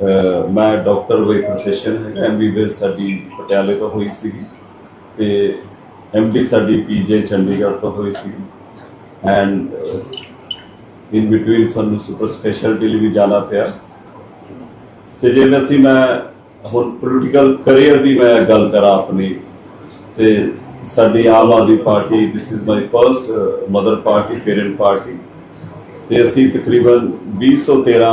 ਮੈਂ doctor by profession ਹੈ MBBS ਸਾਡੀ ਪਟਿਆਲੇ ਤੋਂ ਹੋਈ ਸੀਗੀ ਤੇ ਐਮਡੀ ਸਾਡੀ ਪੀਜੇ ਚੰਡੀਗੜ੍ਹ ਤੋਂ ਹੋਈ ਸੀ ਐਂਡ ਇਨ ਬਿਟਵੀਨ ਸਾਨੂੰ ਸੁਪਰ ਸਪੈਸ਼ਲਟੀ ਲਈ ਵੀ ਜਾਣਾ ਪਿਆ। ਤੇ ਜੇ ਮੈਂ ਅਸੀਂ ਮੈਂ ਹੁਣ ਪੋਲੀਟੀਕਲ ਕੈਰੀਅਰ ਦੀ ਮੈਂ ਗੱਲ ਕਰਾਂ ਆਪਣੀ, ਤੇ ਸਾਡੀ Aam Aadmi party this is my first mother party parent party ਤੇ ਅਸੀਂ ਤਕਰੀਬਨ 2013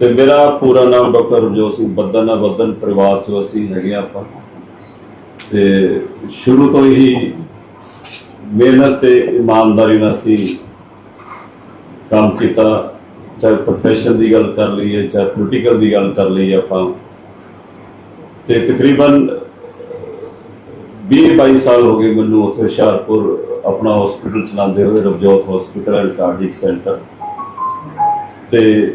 ਤੇ ਮੇਰਾ ਪੂਰਾ ਨਾਮ ਡਾਕਟਰ ਰਜੋਤ ਸਿੰਘ ਬੱਦਨ ਆ। ਬੱਦਨ ਪਰਿਵਾਰ ਚੋਂ ਅਸੀਂ ਹੈਗੇ ਹਾਂ ਆਪਾਂ। ਤੇ ਸ਼ੁਰੂ ਤੋਂ ਹੀ ਮਿਹਨਤ ਤੇ ਇਮਾਨਦਾਰੀ ਨਾਲ ਅਸੀਂ ਕੰਮ ਕੀਤਾ। ਚਾਹੇ ਪ੍ਰੋਫੈਸ਼ਨ ਦੀ ਗੱਲ ਕਰ ਲਈਏ, ਚਾਹੇ ਪੋਲੀਟੀਕਲ ਦੀ ਗੱਲ ਕਰ ਲਈਏ ਆਪਾਂ। ਤੇ ਤਕਰੀਬਨ 20 22 ਸਾਲ ਹੋ ਗਏ ਮੈਨੂੰ ਉੱਥੇ ਹੁਸ਼ਿਆਰਪੁਰ ਆਪਣਾ ਹਸਪੀਟਲ ਚਲਾਉਂਦੇ ਹੋਏ, Ravjot hospital and cardiac centre ਤੇ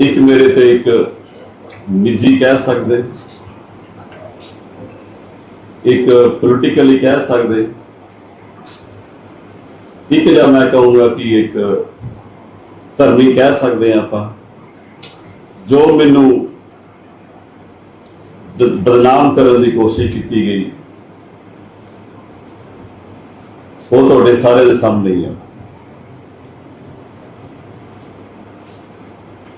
ਇੱਕ ਮੇਰੇ ਤੇ ਇੱਕ ਨਿੱਜੀ ਕਹਿ ਸਕਦੇ। ਇੱਕ ਪੋਲੀਟੀਕਲੀ ਕਹਿ ਸਕਦੇ। ਇੱਕ ਜਾਂ ਮੈਂ ਕਹੂੰਗਾ ਕਿ ਇੱਕ ਧਰਮੀ ਕਹਿ ਸਕਦੇ ਹਾਂ ਆਪਾਂ। ਜੋ ਮੈਨੂੰ ਬਦਨਾਮ ਕਰਨ ਦੀ ਕੋਸ਼ਿਸ਼ ਕੀਤੀ ਗਈ। ਉਹ ਤੁਹਾਡੇ ਸਾਰੇ ਦੇ ਸਾਹਮਣੇ ਹੀ ਆ।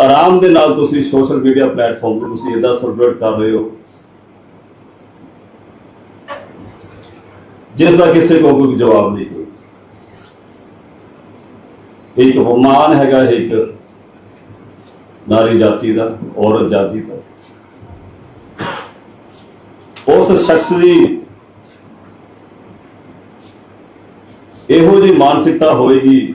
ਆਰਾਮ ਦੇ ਨਾਲ ਤੁਸੀਂ ਸੋਸ਼ਲ ਮੀਡੀਆ ਪਲੇਟਫਾਰਮ ਤੇ ਤੁਸੀਂ ਇਦਾਂ ਸਰਕੂਲੇਟ ਕਰ ਰਹੇ ਹੋ। ਜਿਸ ਦਾ ਕਿਸੇ ਕੋ ਕੋਈ ਜਵਾਬ ਨਹੀਂ ਕੋਈ। ਇੱਕ ਅਪਮਾਨ ਹੈਗਾ ਇੱਕ ਨਾਰੀ ਜਾਤੀ ਦਾ, ਔਰਤ ਜਾਤੀ ਦਾ। ਉਸ ਸ਼ਖਸ ਦੀ ਇਹੋ ਜਿਹੀ ਮਾਨਸਿਕਤਾ ਹੋਏਗੀ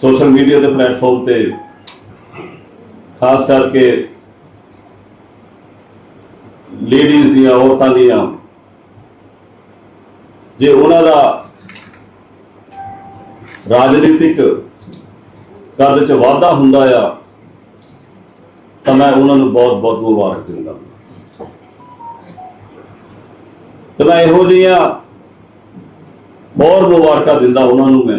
ਸੋਸ਼ਲ ਮੀਡੀਆ ਦੇ ਪਲੇਟਫਾਰਮ ਤੇ ਖਾਸ ਕਰਕੇ ਲੇਡੀਜ਼ ਦੀਆਂ ਔਰਤਾਂ ਦੀਆਂ, ਜੇ ਉਹਨਾਂ ਦਾ ਰਾਜਨੀਤਿਕ ਕਦ ਚ ਵਾਧਾ ਹੁੰਦਾ ਆ, ਤਾਂ ਮੈਂ ਉਹਨਾਂ ਨੂੰ ਬਹੁਤ ਬਹੁਤ ਮੁਬਾਰਕ ਦਿੰਦਾ। ਤੇ ਮੈਂ ਇਹੋ ਜਿਹੀਆਂ ਬਹੁਤ ਮੁਬਾਰਕਾਂ ਦਿੰਦਾ ਉਹਨਾਂ ਨੂੰ ਮੈਂ।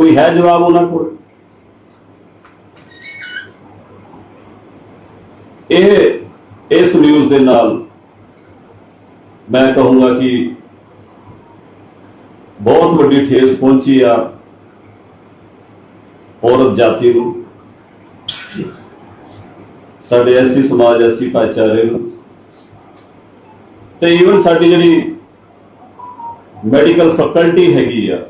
ਕੋਈ ਹੈ ਜਵਾਬ ਉਹਨਾਂ ਕੋਲ? ਇਹ, ਇਸ ਨਿਊਜ਼ ਦੇ ਨਾਲ ਮੈਂ ਕਹੂੰਗਾ ਕਿ ਬਹੁਤ ਵੱਡੀ ਠੇਸ ਪਹੁੰਚੀ ਆ ਔਰਤ ਜਾਤੀ ਨੂੰ। ਸਾਡੇ ਐਸੀ ਸਮਾਜ, ਐਸੀ ਭਾਈਚਾਰੇ ਨੂੰ। ਤੇ ਈਵਨ ਸਾਡੀ ਜਿਹੜੀ ਮੈਡੀਕਲ ਫੈਕਲਟੀ ਹੈਗੀ ਆ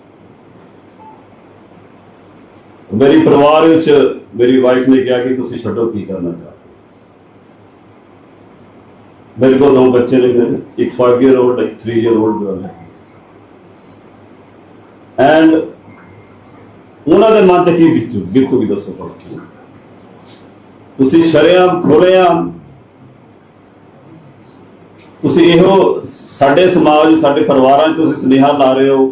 ਮੇਰੀ ਪਰਿਵਾਰ ਵਿੱਚ ਮੇਰੀ ਵਾਈਫ ਨੇ ਕਿਹਾ ਕਿ ਤੁਸੀਂ ਛੱਡੋ, ਕੀ ਕਰਨਾ ਚਾਹੋ ਮੇਰੇ ਕੋਲ ਦੋ ਬੱਚੇ ਨੇ ਮੇਰੇ, ਇੱਕ 5 ਇਅਰ 올ਡ ਇੱਕ 3 ਇਅਰ 올ਡ ਗਰਲ ਹੈ ਐਂਡ ਉਹਨਾਂ ਦੇ ਮਨ ਤੇ ਕੀ ਬੀਤੂ ਵੀ ਦੱਸੋ ਪਰ ਤੁਸੀਂ ਸ਼ਰੇਆਮ ਖੋਲੇਆਮ ਤੁਸੀਂ ਇਹੋ ਸਾਡੇ ਸਮਾਜ, ਸਾਡੇ ਪਰਿਵਾਰਾਂ 'ਚ ਤੁਸੀਂ ਸੁਨੇਹਾ ਲਾ ਰਹੇ ਹੋ।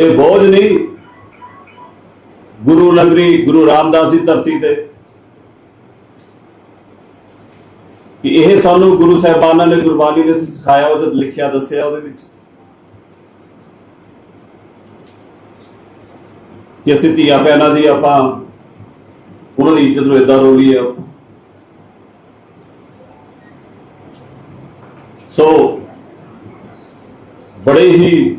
ਇਹ ਬੋਝ ਨਹੀਂ। ਗੁਰੂ ਨਗਰੀ ਗੁਰੂ ਰਾਮਦਾਸ ਦੀ ਧਰਤੀ ਤੇ। ਕਿ ਇਹ ਸਾਨੂੰ ਗੁਰੂ ਸਾਹਿਬਾਨਾਂ ਨੇ ਗੁਰਬਾਣੀ ਨੇ ਸਿਖਾਇਆ, ਉਹ ਲਿਖਿਆ, ਦੱਸਿਆ ਉਹਦੇ ਵਿੱਚ। ਕਿ ਅਸੀਂ ਧੀਆਂ ਭੈਣਾਂ ਦੀ ਆਪਾਂ, ਉਹਨਾਂ ਦੀ ਇੱਜ਼ਤ ਨੂੰ ਇਦਾਂ ਰੋਲੀ ਹੈ ਸੋ ਬੜੇ ਹੀ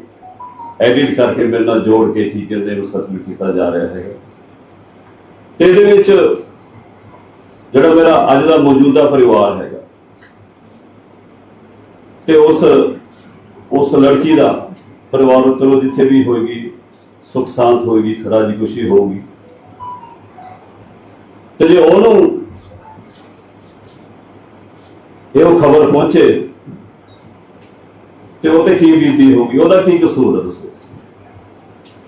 ਐਡਿਟ ਕਰਕੇ ਮੇਰੇ ਨਾਲ ਜੋੜ ਕੇ ਕੀ ਕਹਿੰਦੇ ਨੂੰ ਸਫਲ ਕੀਤਾ ਜਾ ਰਿਹਾ ਹੈਗਾ। ਤੇ ਇਹਦੇ ਵਿੱਚ ਜਿਹੜਾ ਮੇਰਾ ਅੱਜ ਦਾ ਮੌਜੂਦਾ ਪਰਿਵਾਰ ਹੈਗਾ, ਤੇ ਉਸ ਉਸ ਲੜਕੀ ਦਾ ਪਰਿਵਾਰ ਨੂੰ ਚਲੋ ਜਿੱਥੇ ਵੀ ਹੋਏਗੀ, ਸੁਖ ਸ਼ਾਂਤ ਹੋਏਗੀ ਖਰਾਜੀ ਖੁਸ਼ੀ ਹੋਊਗੀ। ਤੇ ਜੇ ਉਹਨੂੰ ਇਹ ਖਬਰ ਪਹੁੰਚੇ, ਤੇ ਉਹ ਤੇ ਕੀ ਬੀਤੀ ਹੋਗੀ ਉਹਦਾ ਕੀ ਕਸੂਰ ਹੈ ਦੱਸੋ?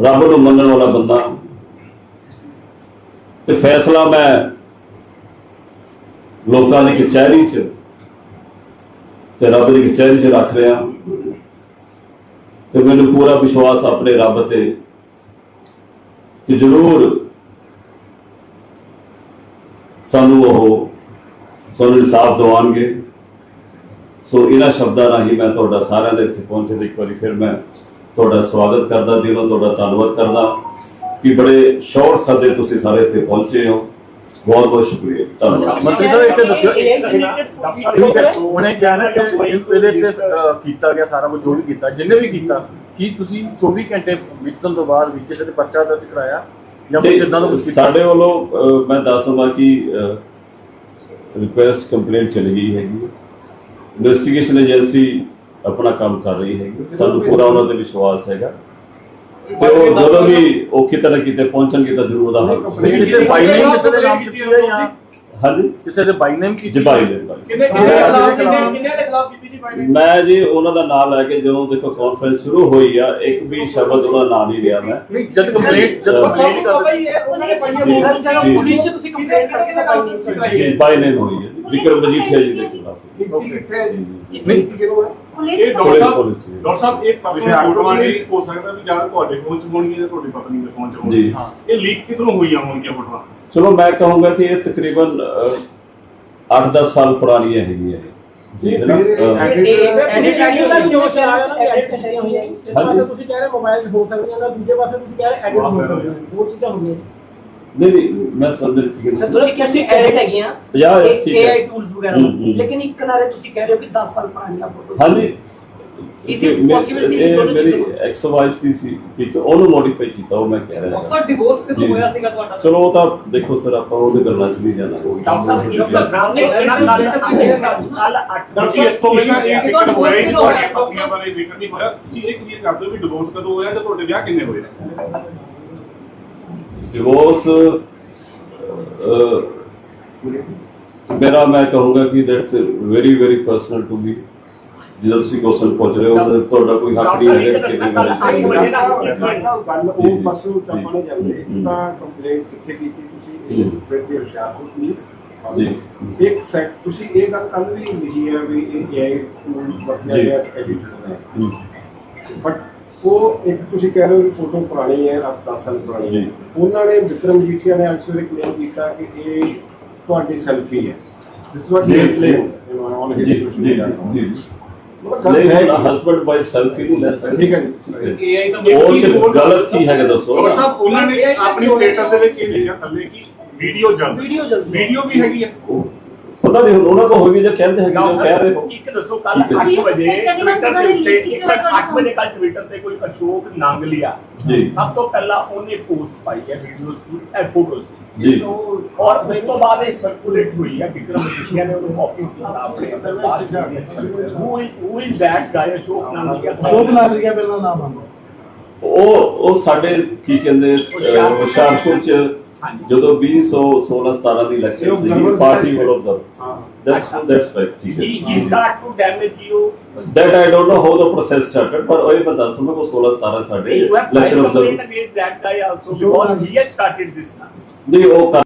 ਰੱਬ ਨੂੰ ਮੰਨਣ ਵਾਲਾ ਬੰਦਾ। ਤੇ ਫੈਸਲਾ ਮੈਂ ਲੋਕਾਂ ਦੀ ਕਚਹਿਰੀ 'ਚ ਤੇ ਰੱਬ ਦੀ ਕਚਹਿਰੀ 'ਚ ਰੱਖ ਰਿਹਾ। ਤੇ ਮੈਨੂੰ ਪੂਰਾ ਵਿਸ਼ਵਾਸ ਆਪਣੇ ਰੱਬ ਤੇ ਕਿ ਜ਼ਰੂਰ ਸਾਨੂੰ ਉਹ ਸਾਨੂੰ ਇਨਸਾਫ ਦਿਵਾਉਣਗੇ। ਸੋ ਇਹਨਾਂ ਸ਼ਬਦਾਂ ਰਾਹੀਂ ਮੈਂ ਤੁਹਾਡਾ ਸਾਰਿਆਂ ਦੇ ਇੱਥੇ ਪਹੁੰਚੇ ਦੇ ਇੱਕ ਵਾਰੀ ਫਿਰ ਮੈਂ ਤੁਹਾਡਾ ਸਵਾਗਤ ਕਰਦਾ ਦਿਲੋਂ ਤੁਹਾਡਾ ਧੰਨਵਾਦ ਕਰਦਾ ਕਿ ਬੜੇ ਸ਼ੌਰਟ ਸੱਦੇ ਤੁਸੀਂ ਸਾਰੇ ਇੱਥੇ ਪਹੁੰਚੇ ਹੋ। ਬਹੁਤ ਬਹੁਤ ਸ਼ੁਕਰੀਆ। ਧੰਨਵਾਦ। ਮਤਲਬ ਇਹਦਾ ਇੱਕ ਦੱਸਿਓ ਇਹ ਠੀਕ ਹੈ ਉਹਨੇ ਕਿਹਾ ਨਾ ਕਿ ਇਹਦੇ ਤੇ ਕੀਤਾ ਗਿਆ ਸਾਰਾ ਕੁਝ ਜੋ ਵੀ ਕੀਤਾ ਜਿੰਨੇ ਵੀ ਕੀਤਾ ਕੀ ਤੁਸੀਂ 24 ਘੰਟੇ ਬੀਤਣ ਤੋਂ ਬਾਅਦ ਵੀ ਕਿਸੇ ਤੇ ਪਰਚਾ ਦਰਜ ਕਰਾਇਆ? ਜਾਂ ਕੁਝ ਇਦਾਂ ਦਾ ਕੁਝ ਸਾਡੇ ਵੱਲੋਂ ਮੈਂ ਦੱਸ ਦਵਾਂ ਕਿ ਰਿਕੁਐਸਟ ਕੰਪਲੇਂਟ ਚਲੀ ਗਈ ਹੈਗੀ। ਇਨਵੈਸਟੀਗੇਸ਼ਨ ਏਜੰਸੀ ਆਪਣਾ ਕੰਮ ਕਰ ਰਹੀ ਹੈਗੀ। ਸਾਨੂੰ ਪੂਰਾ ਉਹਨਾਂ ਤੇ ਵਿਸ਼ਵਾਸ ਹੈਗਾ। ਤੇ ਉਹ ਜਦੋਂ ਵੀ ਉਹ ਕਿਤੇ ਨਾ ਕਿਤੇ ਪਹੁੰਚਣਗੇ ਤਾਂ ਜ਼ਰੂਰ ਉਹਦਾ ਹੱਲ ਕਿਸੇ ਬਾਈ ਨੇ ਕਿਸੇ ਦੇ ਨਾਮ ਕੀਤੀ ਹੈ ਜਾਂ ਹਾਂਜੀ? ਕਿਸੇ ਦੇ ਬਾਈ ਨੇ ਕੀਤੀ ਜਬਾਈ ਦੇ ਬਾਈ। ਕਿੰਨੇ ਕਿੰਨੇ ਦੇ ਖਿਲਾਫ ਕਿੰਨੇ ਕਿੰਨੇ ਦੇ ਖਿਲਾਫ ਕੀਤੀ ਜੀ ਬਾਈ ਨੇ? ਮੈਂ ਜੀ ਉਹਨਾਂ ਦਾ ਨਾਮ ਲੈ ਕੇ ਜਦੋਂ ਦੇਖੋ ਕਾਨਫਰੰਸ ਸ਼ੁਰੂ ਹੋਈ ਆ ਇੱਕ ਵੀ ਸ਼ਬਦ ਉਹਦਾ ਨਾਮ ਨਹੀਂ ਲਿਆ ਮੈਂ। ਨਹੀਂ ਜਦ ਕੰਪਲੇਂਟ ਜਦ ਕੰਪਲੇਂਟ ਕਰ ਭਾਈ ਇਹ ਉਹਨਾਂ ਨੇ ਪਾਈਆਂ। ਪੁਲਿਸ ਚ ਤੁਸੀਂ ਕੰਪਲੇਂਟ ਕਰਕੇ ਤਾਂ ਗੱਲ ਕੀਤੀ ਕਰਾਈ ਜੀ ਹੈ ਬਾਈ ਨੇ ਹੋਈ ਹੈ। ਵਿਕਰਮ ਮਜੀਠੀਆ ਜੀ ਦੇ ਖਿਲਾਫ। ਹੈ ਜੀ? ਨਹੀਂ। ਕਿਹਨੂੰ ਹੈ ਇਹ ਡਾਕਟਰ ਪੁਲਿਸ ਜੀ। ਸਾਹਿਬ ਡਾਕਟਰ ਸਾਹਿਬ ਇਹ ਪਰਸਨਲ ਫੋਟੋਆਂ ਨਹੀਂ ਹੋ ਸਕਦਾ ਵੀ ਜਾਂ ਤੁਹਾਡੇ ਪਹੁੰਚ ਹੋਣਗੀਆਂ ਜਾਂ ਤੁਹਾਡੀ ਪਤਨੀ ਦੇ ਪਹੁੰਚ ਹੋਣਗੀਆਂ ਜੀ। ਹਾਂ। ਇਹ ਲੀਕ ਕਿਧਰੋਂ ਹੋਈਆਂ ਹੋਣਗੀਆਂ ਫੋਟੋਆਂ ਚਲੋ ਮੈਂ ਕਹੂੰਗਾ ਕਿ ਇਹ ਤਕਰੀਬਨ 8-10 ਸਾਲ ਪੁਰਾਣੀਆਂ ਹੈਗੀਆਂ ਇਹ। ਜੀ ਹੈ ਨਾ ਅਹ, ਐਡਿਟ ਐਡਿਟ ਦਾ ਜੋਸ਼ ਆ ਰਿਹਾ ਨਾ ਐਡਿਟ ਹੈਗੀਆਂ ਹੋਈਆਂ ਇੱਕ ਪਾਸੇ ਤੁਸੀਂ ਕਹਿ ਰਹੇ ਮੋਬਾਈਲ ਹੋ ਸਕਦੀਆਂ ਨੇ ਦੂਜੇ ਪਾਸੇ ਤੁਸੀਂ ਕਹਿ ਰਹੇ ਐਡਿਟ ਹੋ ਸਕਦੀਆਂ ਦੋ ਚੀਜ਼ਾਂ ਹੁੰਦੀਆਂ ਨੇ ਨਹੀਂ ਨਹੀਂ ਮੈਂ ਸਮਝ ਠੀਕ ਹੈ ਤੁਸੀਂ ਕਹਿੰਦੇ ਐਡਿਟ ਹੈਗੀਆਂ? ਪੰਜਾਹ ਹਜ਼ਾਰ, ਠੀਕ ਹੈ। AI ਟੂਲਸ ਵਗੈਰਾ। ਹੂੰ, ਹੂੰ। ਲੇਕਿਨ ਇੱਕ ਕਿਨਾਰੇ ਤੁਸੀਂ ਕਹਿ ਰਹੇ ਹੋ ਕਿ 10 ਸਾਲ ਪੁਰਾਣੀਆਂ ਫੋਟੋ ਹਾਂਜੀ। Is it ਮੈਂ- possibility ਇਹ ਕਿ ਦੋਨੋਂ ਮੇਰੀ ਚੀਜ਼ਾਂ- ਐਕਸ ਵਾਈਫ ਦੀ ਸੀ ਠੀਕ ਹੈ, ਉਹਨੂੰ ਮੋਡੀਫਾਈ ਕੀਤਾ ਉਹ ਮੈਂ ਕਹਿ ਰਿਹਾ। ਹਾਂ। ਅਕਸਰ ਡਿਵੋਰਸ ਕਿਦੋਂ ਜੀ। ਹੋਇਆ ਸੀਗਾ ਤੁਹਾਡਾ? ਚਲੋ ਉਹ ਤਾਂ ਦੇਖੋ ਸਰ ਆਪਾਂ ਉਹਦੇ ਗੱਲਾਂ 'ਚ ਨਹੀਂ ਜਾਣਾ ਉਹ ਡਾਕਟਰ ਸਾਹਿਬ, ਡਾਕਟਰ ਸਾਹਿਬ ਨੇ ਇਹਨਾਂ ਨਾਲ ਕੱਲ ਤੁਸੀਂ ਇਸ ਤੋਂ ਪਹਿਲਾਂ ਇਹ ਜ਼ਿਕਰ ਤੁਹਾਨੂੰ ਹੋਇਆ ਹੀ ਨਹੀਂ ਹੋਇਆ? ਤੁਹਾਡੇ ਪਤਨੀਆਂ ਬਾਰੇ ਜ਼ਿਕਰ ਨਹੀਂ ਹੋਇਆ। ਤੁਸੀਂ ਇਹ ਕਲੀਅਰ ਕਰ ਦਿਓ ਵੀ ਡਿਵੋਰਸ ਕਦੋਂ ਹੋਇਆ ਤੇ ਤੁਹਾਡੇ ਵਿਆਹ ਕਿੰਨੇ ਹੋਏ? ਡਿਵੋਰਸ ਮੇਰਾ ਮੈਂ ਕਹੂੰਗਾ ਕਿ that's very very personal to me ਜਦੋਂ ਤੁਸੀਂ ਕੁਐਸਚਨ ਪੁੱਛ ਰਹੇ ਹੋ ਤੁਹਾਡਾ ਕੋਈ ਹੱਕ ਨਹੀਂ ਹੈਗਾ ਕਿ ਸਾਹਿਬ ਗੱਲ ਉਹ ਜੀ। ਪਰਸੋਂ ਚ ਆਪਾਂ ਨੇ ਜੀ, ਜਾਂਦੇ। ਤਾਂ ਕੰਪਲੇਂਟ ਕਿੱਥੇ ਕੀਤੀ ਤੁਸੀਂ ਦੇ ਹੁਸ਼ਿਆਰਪੁਰ ਪੁਲਿਸ ਜੀ ਇੱਕ ਸੈਕ ਤੁਸੀਂ ਇਹ ਗੱਲ ਕੱਲ ਵੀ ਲਿਖੀ ਹੈ ਵੀ ਇਹ ਏਆਈ ਟੂਲ ਵਰਤਿਆ। ਗਿਆ ਐਡੀਟਰ ਹੈ ਹਮ, ਬਟ ਉਹ ਇੱਕ ਤੁਸੀਂ ਕਹਿ ਰਹੇ ਹੋ ਕਿ ਫੋਟੋ ਪੁਰਾਣੀ ਹੈ 10 ਸਾਲ ਪੁਰਾਣੀ ਜੀ। ਹੈ ਉਹਨਾਂ ਨੇ ਵਿਕਰਮ ਜੀਠੀਆ ਨੇ ਅੱਜ ਸਵੇਰੇ ਕਲੇਮ ਕੀਤਾ ਕਿ ਇਹ ਤੁਹਾਡੀ ਸੈਲਫੀ ਹੈ। ਦਿਸ ਵਾਟ ਹੀ ਜੀ। ਕਲੇਮ ਯੂ ਨੋ ਔਨ ਜੀ ਹਿਸ ਜੀ ਸੋਸ਼ਲ ਜੀ ਮੀਡੀਆ ਜੀ। ਮਤਲਬ ਗੱਲ ਨਹੀਂ ਹੈ ਨਾ ਕਿ- ਹਸਬੰਡ ਬਾਈ ਸੈਲਫੀ ਨਹੀਂ ਲੈ ਸਕਦੇ ਠੀਕ ਹੈ ਜੀ। AI ਤਾਂ ਉਹ ਚ ਗਲਤ ਕੀ ਹੈਗਾ ਦੱਸੋ? ਡਾਕਟਰ ਸਾਹਿਬ ਉਹਨਾਂ ਨੇ ਆਪਣੀ ਸਟੇਟਸ ਦੇ ਵਿੱਚ ਇਹ ਲਿਖਿਆ ਥੱਲੇ ਕਿ ਵੀਡੀਓ ਜਲਦੀ। ਵੀਡੀਓ ਵੀ ਹੈਗੀ ਹੈ। ਨਹੀਂ ਹੁਣ ਉਹਨਾਂ ਕੋ ਹੋਈ ਜੇ ਕਹਿੰਦੇ ਹੈਗੇ ਜੋ ਕਹਿ ਰਹੇ ਹੋ ਇੱਕ ਦੱਸੋ ਕੱਲ ਠੀਕ ਹੈ। 8 ਵਜੇ ਟਵਿੱਟਰ ਦੇ ਉੱਤੇ ਇੱਕ ਇੱਕ ਵਾਰ ਤੁਹਾਡਾ 8 ਵਜੇ ਕੱਲ ਟਵਿੱਟਰ ਤੇ ਕੋਈ ਅਸ਼ੋਕ ਨਾਂਗਲੀਆ ਜੀ। ਸਭ ਤੋਂ ਪਹਿਲਾਂ ਉਹਨੇ ਪੋਸਟ ਪਾਈ ਹੈ ਵੀਡੀਓਜ਼ ਦੀ ਫੋਟੋਜ਼ ਦੀ। ਜੀ। ਔਰ ਉਸ ਤੋਂ ਬਾਅਦ ਇਹ ਸਰਕੂਲੇਟ ਹੋਈ ਹੈ ਵਿਕਰਮ ਮਜੀਠੀਆ ਨੇ ਉਹਨੂੰ ਕਾਪੀ ਕੀਤਾ ਆਪਣੇ ਅੰਦਰ ਬਾਅਦ who. Is who is that guy Ashok Nangalia Ashok Nagarika ਪਹਿਲਾਂ ਨਾਮ ਆਉਂਦਾ। ਉਹ ਉਹ ਸਾਡੇ ਕੀ ਕਹਿੰਦੇ ਹੁਸ਼ਿਆਰਪੁਰ ਚ। ਜਦੋਂ 2016 17 ਦੀ ਇਲੈਕਸ਼ਨ ਸੀ ਪਾਰਟੀ ਵੱਲੋਂ ਹੈ। observe ਹਾਂ ਅੱਛਾ। that's right ਠੀਕ ਹੈ he start to damage you. that i don't know how the process started ਪਰ ਉਹ ਇਹ ਮੈਂ ਦੱਸ ਦੂੰਗਾ ਉਹ 16 17 ਸਾਡੇ election that guy also because he has started this now. ਨਹੀਂ ਉਹ